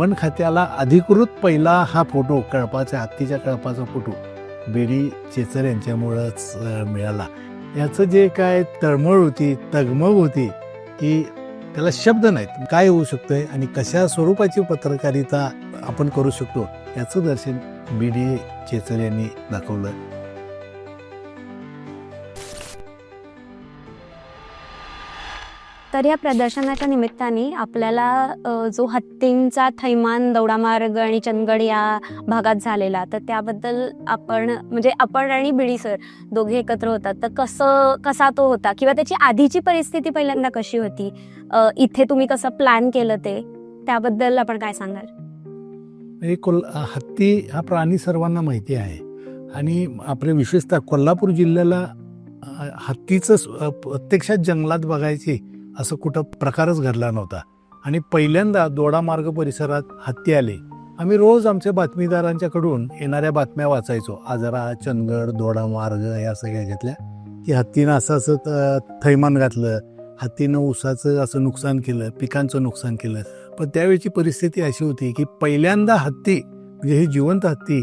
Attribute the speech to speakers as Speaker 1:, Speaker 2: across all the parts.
Speaker 1: One खात्याला अधिकृत पहिला हा फोटो कळपाच्या हत्तीच्या कळपाचा फोटो. बेडी चेचर यांच्यामुळंच मिळाला. याचं जे काय तळमळ होती तगमग होती की त्याला शब्द नाहीत. काय होऊ शकतंय आणि कशा स्वरूपाची पत्रकारिता आपण करू शकतो याचं दर्शन बी डी चेचर यांनी दाखवलं.
Speaker 2: तर या प्रदर्शनाच्या निमित्ताने आपल्याला जो हत्तींचा थैमान दौडामार्ग आणि चंदगड या भागात झालेला तर त्याबद्दल आपण म्हणजे आपण आणि बिडी सर दोघे एकत्र होतात. तर कसं कसा तो होता किंवा त्याची आधीची परिस्थिती पहिल्यांदा कशी होती? इथे तुम्ही कसं प्लॅन केलं ते? त्याबद्दल आपण काय सांगाल?
Speaker 1: कोल हत्ती हा प्राणी सर्वांना माहिती आहे. आणि आपल्या विशेषतः कोल्हापूर जिल्ह्याला हत्तीचं प्रत्यक्षात जंगलात बघायची असं कुठं प्रकारच घडला नव्हता. आणि पहिल्यांदा दोडामार्ग परिसरात हत्ती आले. आम्ही रोज आमच्या बातमीदारांच्याकडून येणाऱ्या बातम्या वाचायचो. आजरा चंदगड दोडामार्ग या सगळ्या घेतल्या. की हत्तीनं असं असं थैमान घातलं. हत्तीनं ऊसाचं असं नुकसान केलं पिकांचं नुकसान केलं. पण त्यावेळची परिस्थिती अशी होती की पहिल्यांदा हत्ती म्हणजे हे जिवंत हत्ती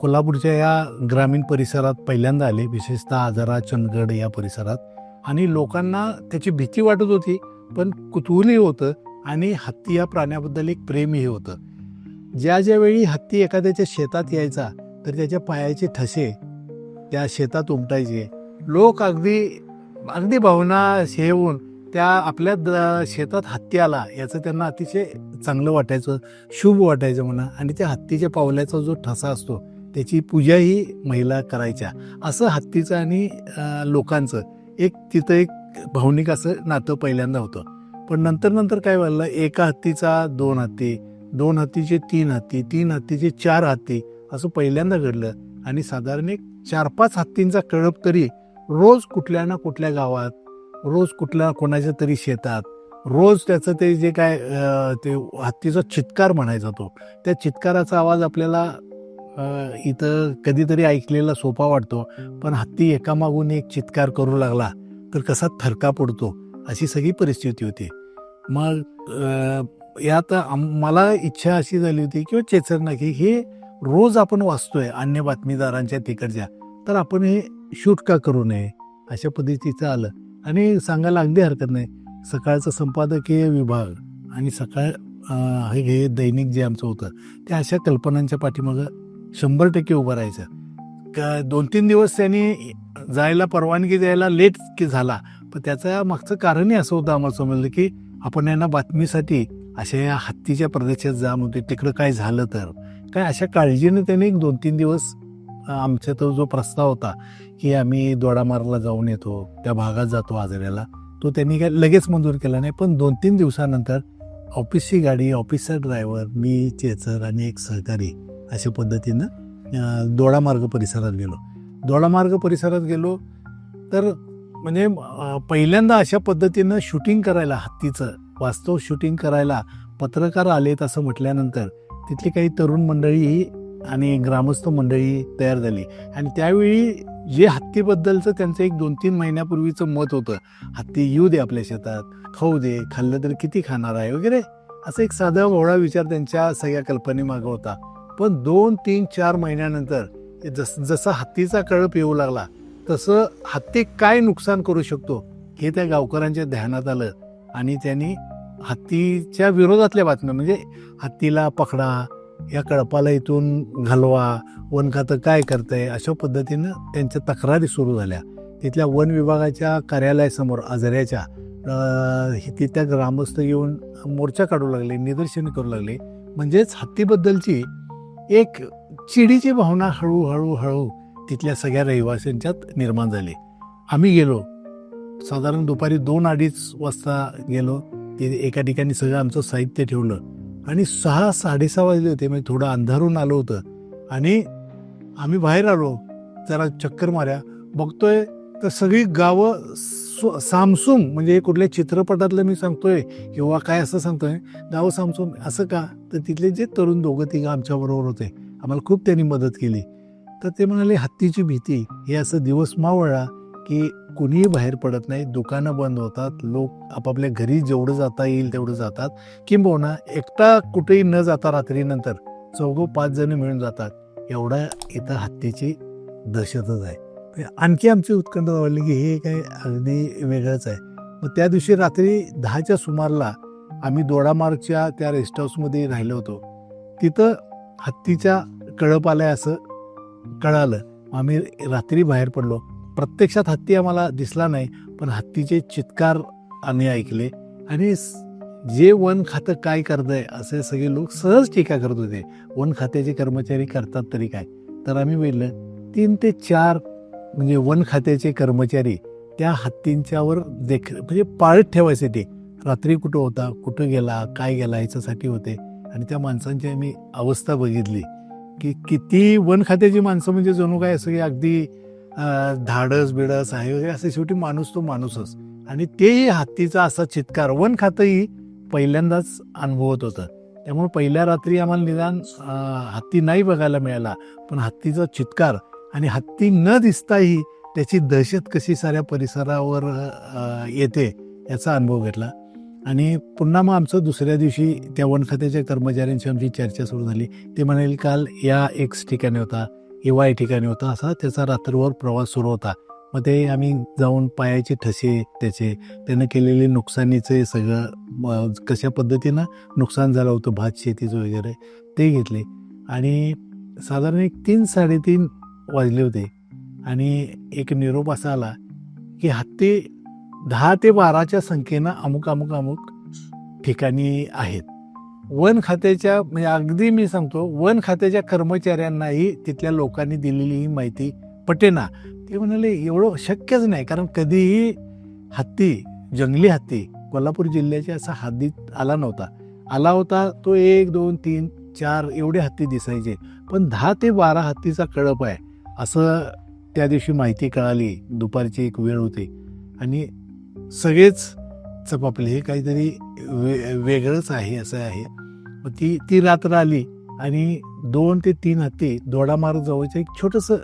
Speaker 1: कोल्हापूरच्या या ग्रामीण परिसरात पहिल्यांदा आले. विशेषतः आजरा चंदगड या परिसरात. आणि लोकांना त्याची भीती वाटत होती पण कुतूहलही होतं आणि हत्ती या प्राण्याबद्दल एक प्रेमही होतं. ज्या ज्यावेळी हत्ती एखाद्याच्या शेतात यायचा तर त्याच्या पायाचे ठसे त्या शेतात उमटायचे. लोक अगदी अगदी भावना हे होऊन त्या आपल्या द- शेतात हत्ती आला याचं त्यांना अतिशय चांगलं वाटायचं शुभ वाटायचं म्हणा. आणि त्या हत्तीच्या पावल्याचा जो ठसा असतो त्याची पूजाही महिला करायच्या. असं हत्तीचं आणि लोकांचं. एक तिथं एक भावनिक असं नातं पहिल्यांदा होतं. पण नंतर नंतर काय व्हायला एका हत्तीचा दोन हत्ती दोन हत्तीचे तीन हत्ती तीन हत्तीचे चार हत्ती असं पहिल्यांदा घडलं. आणि साधारण एक चार पाच हत्तींचा कळप तरी रोज कुठल्या ना कुठल्या गावात रोज कुठल्या कोणाच्या तरी शेतात रोज त्याचं ते जे काय ते हत्तीचा चित्कार म्हणायचा तो त्या चित्काराचा आवाज आपल्याला इथं कधीतरी ऐकलेला सोपा वाटतो पण हत्ती एकामागून एक चित्कार करू लागला तर कसा थरका पडतो अशी सगळी परिस्थिती होती. मग यात आम- मला इच्छा अशी झाली होती किंवा चेचरना की हे रोज आपण वाचतोय अन्य बातमीदारांच्या तिकडच्या तर आपण हे शूट का करू नये? अशा पद्धतीचं आलं. आणि सांगायला अगदी हरकत नाही. सकाळचं संपादकीय विभाग आणि सकाळ हे हे दैनिक जे आमचं होतं त्या अशा कल्पनांच्या पाठीमागं शंभर टक्के उभं राहायचं. का दोन तीन दिवस त्यांनी जायला परवानगी द्यायला लेट की झाला. पण त्याचं मागचं कारणही असं होतं आम्हाला समजलं की आपण यांना बातमीसाठी अशा या हत्तीच्या प्रदेशात जाम होते तिकडं काय झालं तर? काय अशा काळजीने त्यांनी एक दोन तीन दिवस आमच्या तो जो प्रस्ताव होता की आम्ही दोडामारला जाऊन येतो त्या भागात जातो आजऱ्याला तो त्यांनी काय लगेच मंजूर केला नाही. पण दोन तीन दिवसानंतर ऑफिसची गाडी ऑफिसचा ड्रायव्हर मी चेचर आणि एक सहकारी अशा पद्धतीनं दोडामार्ग परिसरात गेलो. दोडामार्ग परिसरात गेलो तर म्हणजे पहिल्यांदा अशा पद्धतीनं शूटिंग करायला हत्तीचं वास्तव शूटिंग करायला पत्रकार आलेत असं म्हटल्यानंतर तिथली काही तरुण मंडळी आणि ग्रामस्थ मंडळी तयार झाली. आणि त्यावेळी जे हत्तीबद्दलचं त्यांचं एक दोन तीन महिन्यापूर्वीचं मत होतं हत्ती येऊ दे आपल्या शेतात खाऊ दे खाल्लं तर किती खाणार आहे? वगैरे असं एक साधा भोळा विचार त्यांच्या सगळ्या कल्पनेमागं होता. पण दोन तीन चार महिन्यानंतर जस जसा हत्तीचा कळप येऊ लागला तसं हत्ती काय नुकसान करू शकतो हे त्या गावकऱ्यांच्या ध्यानात आलं. आणि त्यांनी हत्तीच्या विरोधातल्या बातम्या म्हणजे हत्तीला पकडा या कळपाला इथून घालवा वन खातं काय करतंय अशा पद्धतीनं त्यांच्या तक्रारी सुरू झाल्या. तिथल्या वन विभागाच्या कार्यालयासमोर आजऱ्याच्या तिथल्या ग्रामस्थ येऊन मोर्चा काढू लागले निदर्शनं करू लागले. म्हणजेच हत्तीबद्दलची एक चिडीची भावना हळूहळू हळू तिथल्या सगळ्या रहिवाशांच्यात निर्माण झाली. आम्ही गेलो. साधारण दुपारी दोन अडीच वाजता गेलो. ते एका ठिकाणी सगळं आमचं साहित्य ठेवलं. आणि सहा साडेसहा वाजले होते. म्हणजे थोडं अंधारून आलं होतं. आणि आम्ही बाहेर आलो. जरा चक्कर माऱ्या बघतोय तर सगळी गावं सो सामसूम म्हणजे कुठल्या चित्रपटातलं मी सांगतोय किंवा काय असं सांगतोय गावं सामसूम असं का? तर तिथले जे तरुण दोघं तिघं आमच्याबरोबर होते. आम्हाला खूप त्यांनी मदत केली. तर ते म्हणाले हत्तीची भीती हे असं दिवस मावळला की कुणीही बाहेर पडत नाही दुकानं बंद होतात लोक आपापल्या घरी जेवढं जाता येईल तेवढं जातात. किंबहुना एकटा कुठेही न जाता रात्रीनंतर चौघं पाच जण मिळून जातात. एवढा इथं हत्तीची दहशतच आहे. म्हणजे आणखी आमची उत्कंठा वाढली की हे काय अगदी वेगळंच आहे. मग त्या दिवशी रात्री दहाच्या सुमारला आम्ही दोडामार्गच्या त्या रेस्ट हाऊसमध्ये राहिलो होतो. तिथं हत्तीच्या कळप आलाय असं कळालं. आम्ही रात्री बाहेर पडलो. प्रत्यक्षात हत्ती आम्हाला दिसला नाही पण हत्तीचे चित्कार आम्ही ऐकले. आणि जे वन खातं काय करतंय असे सगळे लोक सहज टीका करत होते. वन खात्याचे कर्मचारी करतात तरी काय? तर आम्ही बोललं तीन ते चार म्हणजे वन खात्याचे कर्मचारी त्या हत्तींच्यावर देख म्हणजे पाळत ठेवायसाठी. रात्री कुठं होता कुठं गेला काय गेला याच्यासाठी होते. आणि त्या माणसांची आम्ही अवस्था बघितली की किती वन खात्याची माणसं म्हणजे जणू काय असं की अगदी धाडस बिडस आहे वगैरे असं शेवटी माणूस तो माणूसच. आणि तेही हत्तीचा असा चित्कार. वन खातंही पहिल्यांदाच अनुभवत होतं. त्यामुळे पहिल्या रात्री आम्हाला निदान हत्ती नाही बघायला मिळाला. पण हत्तीचा चित्कार आणि हत्ती न दिसताही त्याची दहशत कशी साऱ्या परिसरावर येते याचा अनुभव घेतला. आणि पुन्हा मग आमचं दुसऱ्या दिवशी त्या वन खात्याच्या कर्मचाऱ्यांशी आमची चर्चा सुरू झाली. ते म्हणाले काल या एक्स ठिकाणी होता किंवा या ठिकाणी होता असा त्याचा रात्रभर प्रवास सुरू होता. मग ते आम्ही जाऊन पायाचे ठसे त्याचे त्यानं केलेले नुकसानीचे सगळं कशा पद्धतीनं नुकसान झालं होतं भात शेतीचं वगैरे ते घेतले. आणि साधारण एक तीन साडेतीन वाजले होते. आणि एक निरोप असा आला की हत्ती दहा ते बाराच्या संख्येनं अमुक अमुक अमुक ठिकाणी आहेत. वन खात्याच्या म्हणजे अगदी मी सांगतो वन खात्याच्या कर्मचाऱ्यांनाही तिथल्या लोकांनी दिलेली ही माहिती पटेना. ते म्हणाले एवढं शक्यच नाही कारण कधीही हत्ती जंगली हत्ती कोल्हापूर जिल्ह्याच्या असा हद्दीत आला नव्हता. आला होता तो एक दोन तीन चार एवढे हत्ती दिसायचे. पण दहा ते बारा हत्तीचा कळप आहे. असं त्या दिवशी माहिती कळाली. दुपारची एक वेळ होती. आणि सगळेच चपापले हे काहीतरी वे वेगळंच आहे असं आहे. ती ती रात्र आली आणि दोन ते तीन हत्ती दोडामार्ग जवळचं एक छोटंसं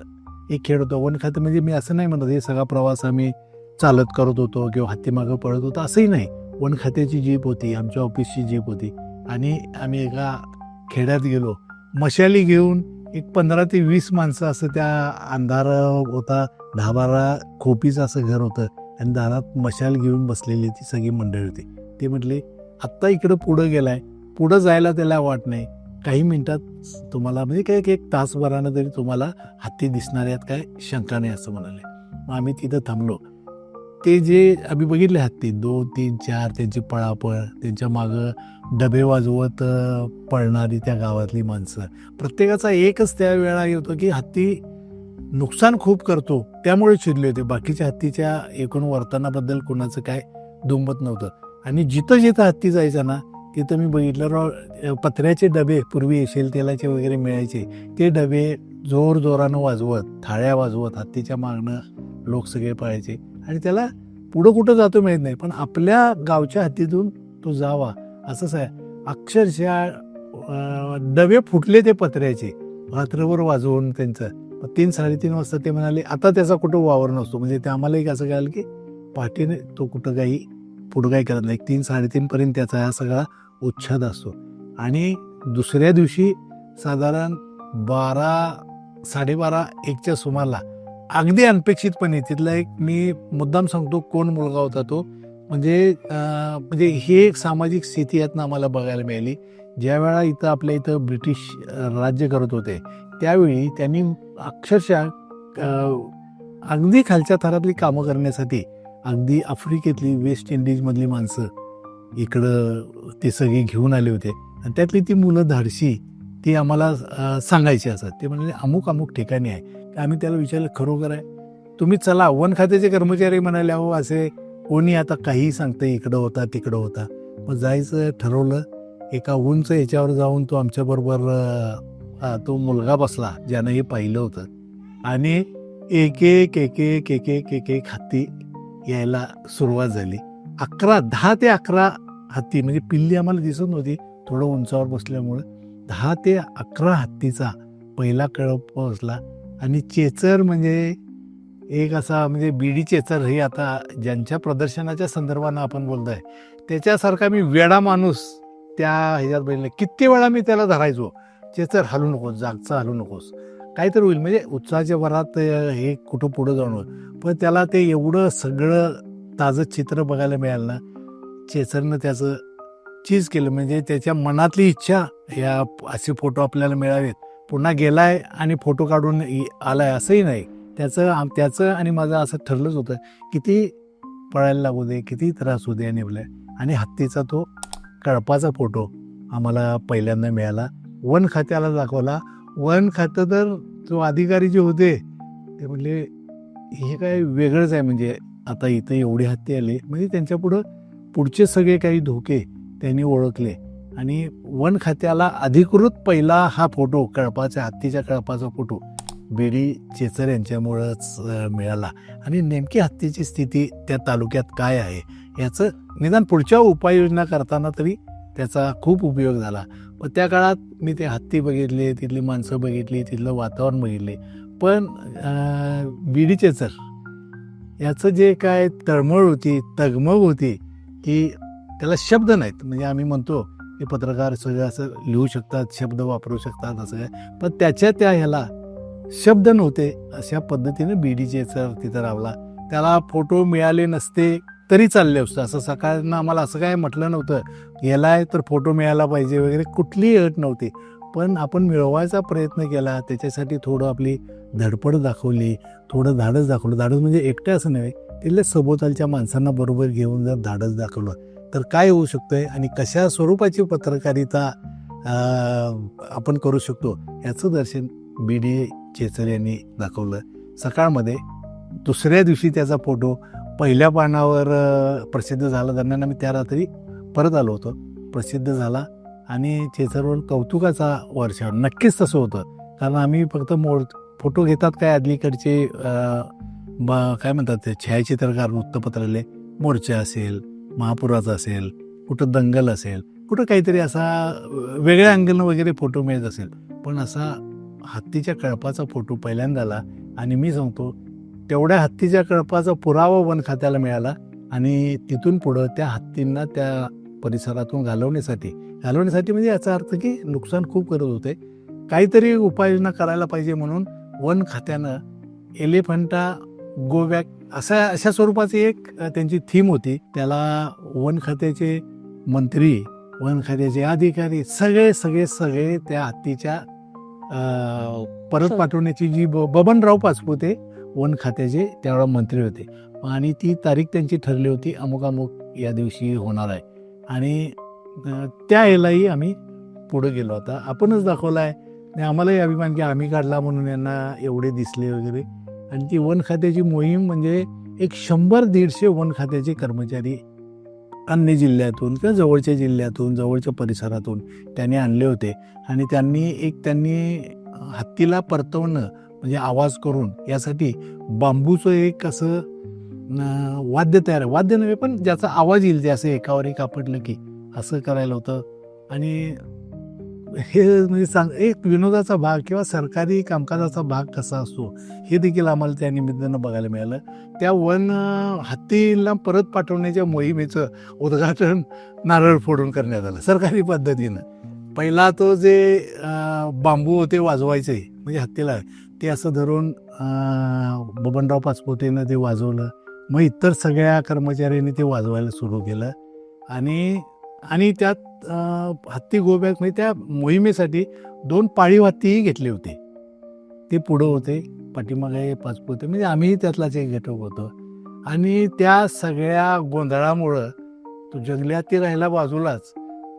Speaker 1: एक खेळ होतं. वन खातं म्हणजे मी असं नाही म्हणत हे सगळा प्रवास आम्ही चालत करत होतो किंवा हत्ती मागं पळत होतो असंही नाही. वन खात्याची जीप होती आमच्या ऑफिसची जीप होती. आणि आम्ही एका खेड्यात गेलो. मशाली घेऊन एक पंधरा ते वीस माणसं असं त्या अंधार होता दहा बारा खोपीचं असं घर होतं आणि दारात मशाल घेऊन बसलेली ती सगळी मंडळी होती. ते म्हटले आत्ता इकडं पुढं गेलाय. पुढं जायला त्याला वाट नाही. काही मिनिटात तुम्हाला म्हणजे काय एक- एक तासभरानं तरी तुम्हाला हत्ती दिसणार आहेत काय? शंका नाही असं म्हणाले. मग आम्ही तिथं थांबलो. ते जे आम्ही बघितले हत्ती दोन तीन चार त्यांची पळापळ त्यांच्या मागं डबे वाजवत पळणारी त्या गावातली माणसं. प्रत्येकाचा एकच त्या वेळा येतो की हत्ती नुकसान खूप करतो त्यामुळे चिडले होते. बाकीच्या हत्तीच्या एकूण वर्तनाबद्दल कोणाचं काय दुमत नव्हतं. आणि जिथं जिथं हत्ती जायचा ना तिथं मी बघितलं राव पत्र्याचे डबे पूर्वी येशील तेलाचे वगैरे मिळायचे ते डबे जोर जोरानं वाजवत थाळ्या वाजवत हत्तीच्या मागणं लोक सगळे पळायचे. आणि त्याला पुढं कुठं जातो माहीत नाही पण आपल्या गावच्या हत्तीतून तो जावा असंच आहे. अक्षरशः डबे फुटले ते पत्र्याचे रात्रभर वाजवून त्यांचं. मग तीन साडेतीन वाजता ते म्हणाले आता त्याचा कुठं वावर नसतो. म्हणजे ते आम्हाला एक असं कळालं की पाठीने तो कुठं काही पुढं काही करत नाही. तीन साडेतीनपर्यंत त्याचा हा सगळा उच्छाद असतो. आणि दुसऱ्या दिवशी साधारण बारा साडेबारा एकच्या सुमारला अगदी अनपेक्षितपणे तिथला एक मी मुद्दाम सांगतो कोण मुलगा होता तो. म्हणजे म्हणजे ही एक सामाजिक स्थिती यातनं आम्हाला बघायला मिळाली. ज्या वेळा इथं आपल्या इथं ब्रिटिश राज्य करत होते त्यावेळी त्यांनी अक्षरशः अगदी खालच्या थरातली कामं करण्यासाठी अगदी आफ्रिकेतली वेस्ट इंडिजमधली माणसं इकडं ते सगळी घेऊन आले होते. आणि त्यातली ती मुलं धाडशी ती आम्हाला सांगायची असतात ते म्हणजे अमुक अमुक ठिकाणी आहे. आम्ही त्याला विचारलं खरोखर आहे? तुम्ही चला वन खात्याचे कर्मचारी म्हणाले अहो असे कोणी आता काहीही सांगतं इकडं होता तिकडं होता. मग जायचं ठरवलं एका उंच याच्यावर जाऊन तो आमच्याबरोबर तो मुलगा बसला ज्यानं हे पाहिलं होतं. आणि एक एक एक एक एक एक एक एक हत्ती यायला सुरुवात झाली. अकरा दहा ते अकरा हत्ती म्हणजे पिल्ली आम्हाला दिसत नव्हती थोडं उंचावर बसल्यामुळं. दहा ते अकरा हत्तीचा पहिला कळप बसला. आणि चेचर म्हणजे एक असा म्हणजे बीडी चेचर हे आता ज्यांच्या प्रदर्शनाच्या संदर्भानं आपण बोलतोय त्याच्यासारखा मी वेडा माणूस त्या ह्याच्यात बघितलं. किती वेळा मी त्याला धरायचो चेचर हलू नकोस जागचा हलू नकोस. काहीतरी होईल म्हणजे उत्साहाच्या वरात हे कुठं पुढं जाणं होईल. पण त्याला ते एवढं सगळं ताजं चित्र बघायला मिळालं ना चेचरनं त्याचं चीज केलं. म्हणजे त्याच्या मनातली इच्छा ह्या असे फोटो आपल्याला मिळावेत पुन्हा गेलाय आणि फोटो काढून आलाय असंही नाही. त्याचं आम- त्याचं आणि माझं असं ठरलंच होतं किती पळायला लागू दे किती त्रास होऊ दे आणि आणि हत्तीचा तो कळपाचा फोटो आम्हाला पहिल्यांदा मिळाला. वन खात्याला दाखवला. वन खातं तर जो अधिकारी जे होते ते म्हणले हे काय वेगळंच आहे म्हणजे आता इथं एवढी हत्ती आली. म्हणजे त्यांच्यापुढं पुढचे सगळे काही धोके त्यांनी ओळखले. आणि वन खात्याला अधिकृत पहिला हा फोटो कळपाच्या हत्तीच्या कळपाचा फोटो बेडी चेचर यांच्यामुळंच मिळाला. आणि नेमकी हत्तीची स्थिती त्या तालुक्यात काय आहे याचं निदान पुढच्या उपाययोजना करताना तरी त्याचा खूप उपयोग झाला. पण त्या काळात मी ते हत्ती बघितले तिथली माणसं बघितली तिथलं वातावरण बघितले. पण अं, बीडी चेचर याचं जे काय तळमळ होती तगमग होती की त्याला शब्द नाहीत. म्हणजे आम्ही म्हणतो हे पत्रकार सगळं असं लिहू शकतात शब्द वापरू शकतात असं काय. पण त्याच्या त्या ह्याला शब्द नव्हते. अशा पद्धतीने बीडीचे सर तिथं रावला त्याला फोटो मिळाले नसते तरी चालले असतं. असं सकाळनं आम्हाला असं काय म्हटलं नव्हतं. गेलाय तर फोटो मिळायला पाहिजे वगैरे कुठलीही अट नव्हती. पण आपण मिळवायचा प्रयत्न केला. त्याच्यासाठी थोडं आपली धडपड दाखवली. थोडं धाडस दाखवलं. धाडस म्हणजे एकटं असं नव्हे. तिथल्या सभोवतालच्या माणसांना बरोबर घेऊन जर धाडस दाखवलं तर काय होऊ शकतंय आणि कशा स्वरूपाची पत्रकारिता आपण करू शकतो याचं दर्शन बी डी चेचर यांनी दाखवलं. सकाळमध्ये दुसऱ्या दिवशी त्याचा फोटो पहिल्या पानावर प्रसिद्ध झाला. दरम्यान आम्ही त्या रात्री परत आलो होतो. प्रसिद्ध झाला आणि चेचरवर कौतुकाचा वर्षावर नक्कीच तसं होतं. कारण आम्ही फक्त मोड फोटो घेतात काय अलीकडचे ब- काय म्हणतात ते छायाचित्रकार वृत्तपत्राले मोर्चा असेल महापुराचा असेल कुठं दंगल असेल कुठं काहीतरी असा वेगळ्या अँगलनं वगैरे फोटो मिळत असेल. पण असा हत्तीच्या कळपाचा फोटो पहिल्यांदा आला आणि मी सांगतो तेवढ्या हत्तीच्या कळपाचा पुरावा वन खात्याला मिळाला आणि तिथून पुढं त्या हत्तींना त्या परिसरातून घालवण्यासाठी घालवण्यासाठी म्हणजे याचा अर्थ की नुकसान खूप करत होते. काहीतरी उपाययोजना करायला पाहिजे म्हणून वन खात्यानं एलिफंटा गो बॅक अशा अशा स्वरूपाची एक त्यांची थीम होती. त्याला वन खात्याचे मंत्री वन खात्याचे अधिकारी सगळे सगळे सगळे त्या हत्तीच्या परत. पाठवण्याची जी ब- बबनराव पाचपुते वन खात्याचे त्यावेळेला मंत्री होते. आणि ती तारीख त्यांची ठरली होती. अमुक अमुक या दिवशी होणार आहे. आणि त्या यालाही आम्ही पुढे गेलो. आता आपणच दाखवला आहे आणि आम्हालाही अभिमान की आम्ही काढला म्हणून यांना एवढे दिसले वगैरे. आणि ती वन खात्याची मोहीम म्हणजे एक शंभर दीडशे वन खात्याचे कर्मचारी अन्य जिल्ह्यातून किंवा जवळच्या जिल्ह्यातून जवळच्या परिसरातून त्यांनी आणले होते. आणि त्यांनी एक त्यांनी हत्तीला परतवणं म्हणजे आवाज करून यासाठी बांबूचं एक असं वाद्य तयार वाद्य नव्हे पण ज्याचा आवाज येईल ते असं एकावर एक आपटलं की असं करायला होतं. आणि हे म्हणजे सांग एक विनोदाचा भाग किंवा सरकारी कामकाजाचा भाग कसा असतो हे देखील आम्हाला त्या निमित्तानं बघायला मिळालं. त्या वन हत्तीला परत पाठवण्याच्या मोहिमेचं उद्घाटन नारळ फोडून करण्यात आलं सरकारी पद्धतीनं. पहिला तो जे बांबू होते वाजवायचे म्हणजे हत्तीला ते असं धरून बबनराव पाचपोतेनं ते वाजवलं. मग इतर सगळ्या कर्मचाऱ्यांनी ते वाजवायला सुरू केलं. आणि आणि त्यात हत्ती गोबॅक म्हणजे त्या मोहिमेसाठी दोन पाळीव हत्तीही घेतले होते. ते पुढं होते पाठीमागे पाचपुते म्हणजे आम्हीही त्यातलाच एक घटक होतो. आणि त्या सगळ्या गोंधळामुळं तो जंगली ते राहिला बाजूलाच.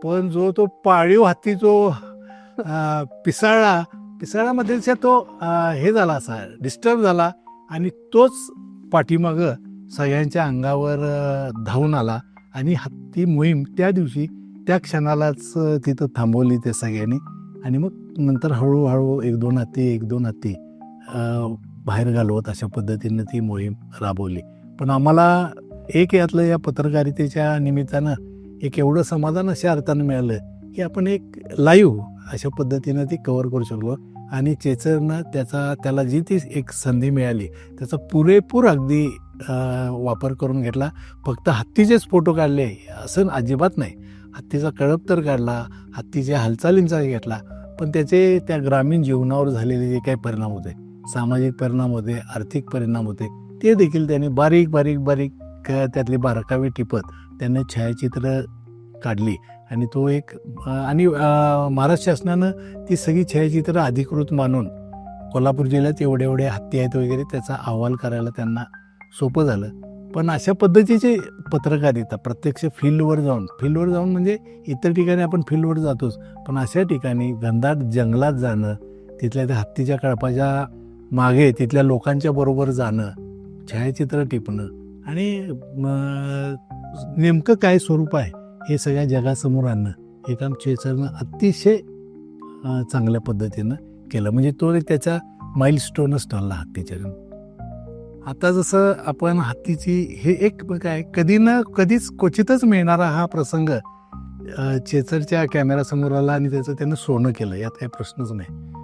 Speaker 1: पण जो तो पाळीव हत्ती जो पिसाळा पिसाळला पिसाळामध्ये तो हे झाला असा डिस्टर्ब झाला आणि तोच पाठीमागं सगळ्यांच्या अंगावर धावून आला. आणि हत्ती मोहीम त्या दिवशी त्या क्षणालाच तिथं थांबवली त्या सगळ्यांनी. आणि मग नंतर हळूहळू एक दोन हत्ती एक दोन हत्ती बाहेर घालवत अशा पद्धतीनं ती मोहीम राबवली. पण आम्हाला एक यातलं या पत्रकारितेच्या निमित्तानं एक एवढं समाधान अशा अर्थानं मिळालं की आपण एक लाईव्ह अशा पद्धतीनं ती कवर करू शकलो. आणि चेचरनं त्याचा त्याला जी ती एक संधी मिळाली त्याचा पुरेपूर अगदी वापर करून घेतला. फक्त हत्तीचेच फोटो काढले असं अजिबात नाही. हत्तीचा कळप तर काढला हत्तीच्या हालचालींचा घेतला पण त्याचे त्या ग्रामीण जीवनावर झालेले जे काही परिणाम होते सामाजिक परिणाम होते आर्थिक परिणाम होते ते देखील त्यांनी बारीक बारीक बारीक त्यातली बारकावे टिपत त्यांनी छायाचित्र काढली. आणि तो एक आणि महाराष्ट्र शासनानं ती सगळी छायाचित्रं अधिकृत मानून कोल्हापूर जिल्ह्यात एवढे एवढे हत्ती आहेत वगैरे त्याचा अहवाल करायला त्यांना सोपं झालं. पण अशा पद्धतीचे पत्रकारिता प्रत्यक्ष फील्डवर जाऊन. फील्डवर जाऊन म्हणजे इतर ठिकाणी आपण फील्डवर जातोच. पण अशा ठिकाणी घनदाट जंगलात जाणं तिथल्या त्या हत्तीच्या कळपाच्या मागे तिथल्या लोकांच्या बरोबर जाणं छायाचित्र टिपणं आणि नेमकं काय स्वरूप आहे हे सगळ्या जगासमोर आणणं हे काम चेचरनं अतिशय चांगल्या पद्धतीनं केलं. म्हणजे तो एक त्याचा माईलस्टोनच ठरला हत्तीच्या. आता जसं आपण हत्तीची हे एक काय कधी ना कधीच क्वचितच मिळणारा हा प्रसंग चेचरच्या कॅमेरासमोर आला आणि त्याचं त्यानं सोनं केलं यात काही प्रश्नच नाही.